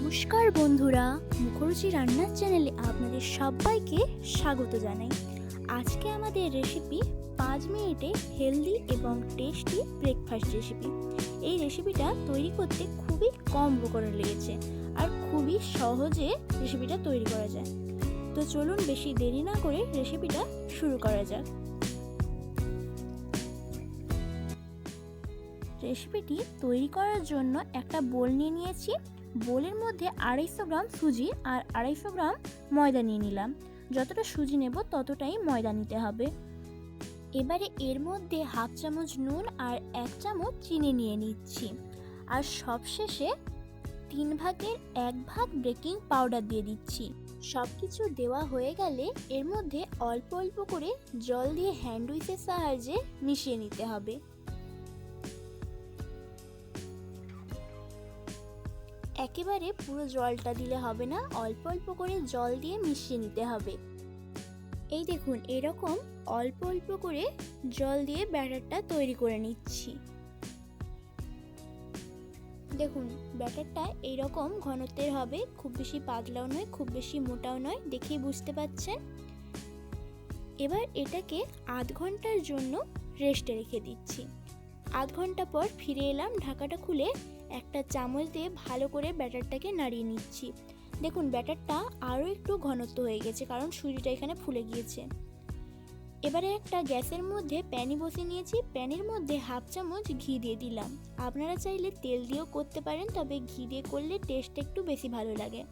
নমস্কার বন্ধুরা, মুখরুচি রান্নার চ্যানেলে আপনাদের সবাইকে স্বাগত জানাই। আজকে আমাদের রেসিপি পাঁচ মিনিটে হেলদি এবং টেস্টি ব্রেকফাস্ট রেসিপি এই রেসিপিটা তৈরি করতে খুবই কম উপকরণ লেগেছে আর খুবই সহজে রেসিপিটা তৈরি করা যায়। তো চলুন বেশি দেরি না করে রেসিপিটা শুরু করা যাক। রেসিপিটি তৈরি করার জন্য একটা বোল নিয়ে নিয়েছি। বোলের মধ্যে আড়াইশো গ্রাম সুজি আর আড়াইশো গ্রাম ময়দা নিয়ে নিলাম। যতটা সুজি নেব ততটাই ময়দা নিতে হবে। এবারে এর মধ্যে হাফ চামচ নুন আর এক চামচ চিনি নিয়ে নিচ্ছি। আর সবশেষে তিন ভাগের এক ভাগ বেকিং পাউডার দিয়ে দিচ্ছি। সব কিছু দেওয়া হয়ে গেলে এর মধ্যে অল্প অল্প করে জল দিয়ে হ্যান্ড উইচের সাহায্যে মিশিয়ে নিতে হবে। একেবারে পুরো জলটা দিলে হবে না, অল্প অল্প করে জল দিয়ে মিশিয়ে নিতে হবে। এই দেখুন, এরকম অল্প অল্প করে জল দিয়ে ব্যাটারটা তৈরি করে নিচ্ছি। দেখুন, ব্যাটারটা এইরকম ঘনত্বের হবে, খুব বেশি পাতলাও নয়, খুব বেশি মোটাও নয়, দেখেই বুঝতে পাচ্ছেন? এবার এটাকে আধ ঘণ্টার জন্য রেস্টে রেখে দিচ্ছি। আধ ঘণ্টা পর ফিরে এলাম ঢাকাটা খুলে একটা চামচ দিয়ে ভালো করে ব্যাটারটাকে নাড়িয়ে নিচ্ছি। দেখুন, ব্যাটারটা আরও একটু ঘনত্ব হয়ে গেছে, কারণ সুজিটা এখানে ফুলে গিয়েছে। এবারে একটা গ্যাসের মধ্যে প্যানি বসিয়ে নিয়েছি। প্যানের মধ্যে হাফ চামচ ঘি দিয়ে দিলাম। আপনারা চাইলে তেল দিয়েও করতে পারেন, তবে ঘি দিয়ে করলে টেস্ট একটু বেশি ভালো লাগে।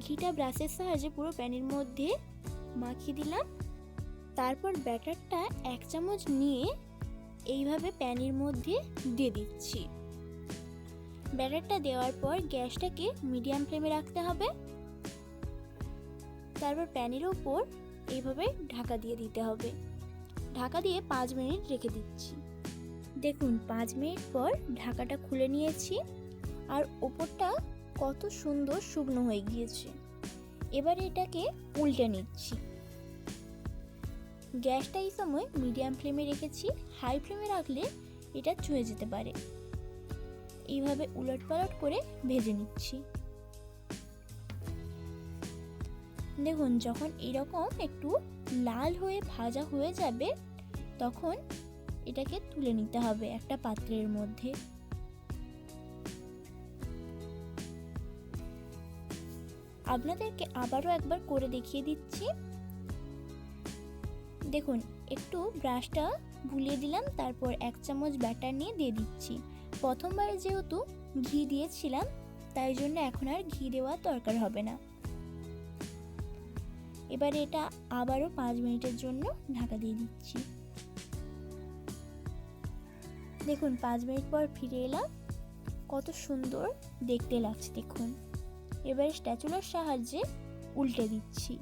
ঘিটা ব্রাশের সাহায্যে পুরো প্যানের মধ্যে মাখিয়ে দিলাম। তারপর ব্যাটারটা এক চামচ নিয়ে এইভাবে প্যানের মধ্যে দিয়ে দিচ্ছি। ব্যাটারটা দেওয়ার পর গ্যাসটাকে মিডিয়াম ফ্লেমে রাখতে হবে। তারপর প্যানের ওপর এইভাবে ঢাকা দিয়ে দিতে হবে। ঢাকা দিয়ে পাঁচ মিনিট রেখে দিচ্ছি। দেখুন, পাঁচ মিনিট পর ঢাকাটা খুলে নিয়েছি আর ওপরটা কত সুন্দর শুকনো হয়ে গিয়েছে। এবার এটাকে উল্টে নিচ্ছি। গ্যাসটা এই সময় মিডিয়াম ফ্লেমে রেখেছি। হাই ফ্লেমে রাখলে এটা চুয়ে যেতে পারে। এইভাবে উলট পালট করে ভেজে নিচ্ছি। দেখুন, যখন এরকম একটু লাল হয়ে ভাজা হয়ে যাবে, তখন এটাকে তুলে নিতে হবে একটা পাত্রের মধ্যে। আপনাদেরকে আবারও একবার করে দেখিয়ে দিচ্ছি। দেখুন, একটু ব্রাশটা ভুলিয়ে দিলাম, তারপর এক চামচ ব্যাটার নিয়ে দিয়ে দিচ্ছি। প্রথমবার যেহেতু ঘি দিয়েছিলাম, তাই জন্য এখন আর ঘি দেওয়ার দরকার হবে না। এবার এটা আবারও পাঁচ মিনিটের জন্য ঢাকা দিয়ে দিচ্ছি। দেখুন, পাঁচ মিনিট পর ফিরে এলাম। কত সুন্দর দেখতে লাগছে, দেখুন। এবারে স্ট্যাচুলার সাহায্যে উল্টে দিচ্ছি।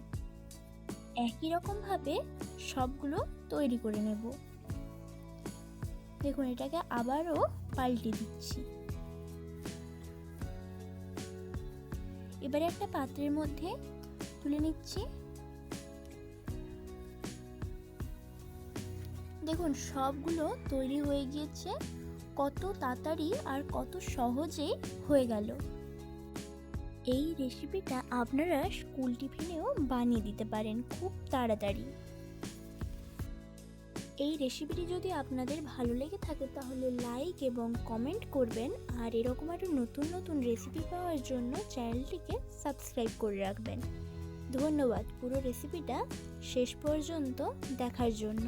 একই রকমভাবে সবগুলো তৈরি করে নেব। দেখুন, এটাকে আবারও পাল্টে দিচ্ছি। এবারে একটা পাত্রের মধ্যে তুলে নিচ্ছি। দেখুন, সবগুলো তৈরি হয়ে গিয়েছে। কত তাড়াতাড়ি আর কত সহজেই হয়ে গেল। এই রেসিপিটা আপনারা স্কুল টিফিনেও বানিয়ে দিতে পারেন খুব তাড়াতাড়ি। এই রেসিপিটি যদি আপনাদের ভালো লেগে থাকে তাহলে লাইক এবং কমেন্ট করবেন আর এরকম আরও নতুন নতুন রেসিপি পাওয়ার জন্য চ্যানেলটিকে সাবস্ক্রাইব করে রাখবেন। ধন্যবাদ পুরো রেসিপিটা শেষ পর্যন্ত দেখার জন্য।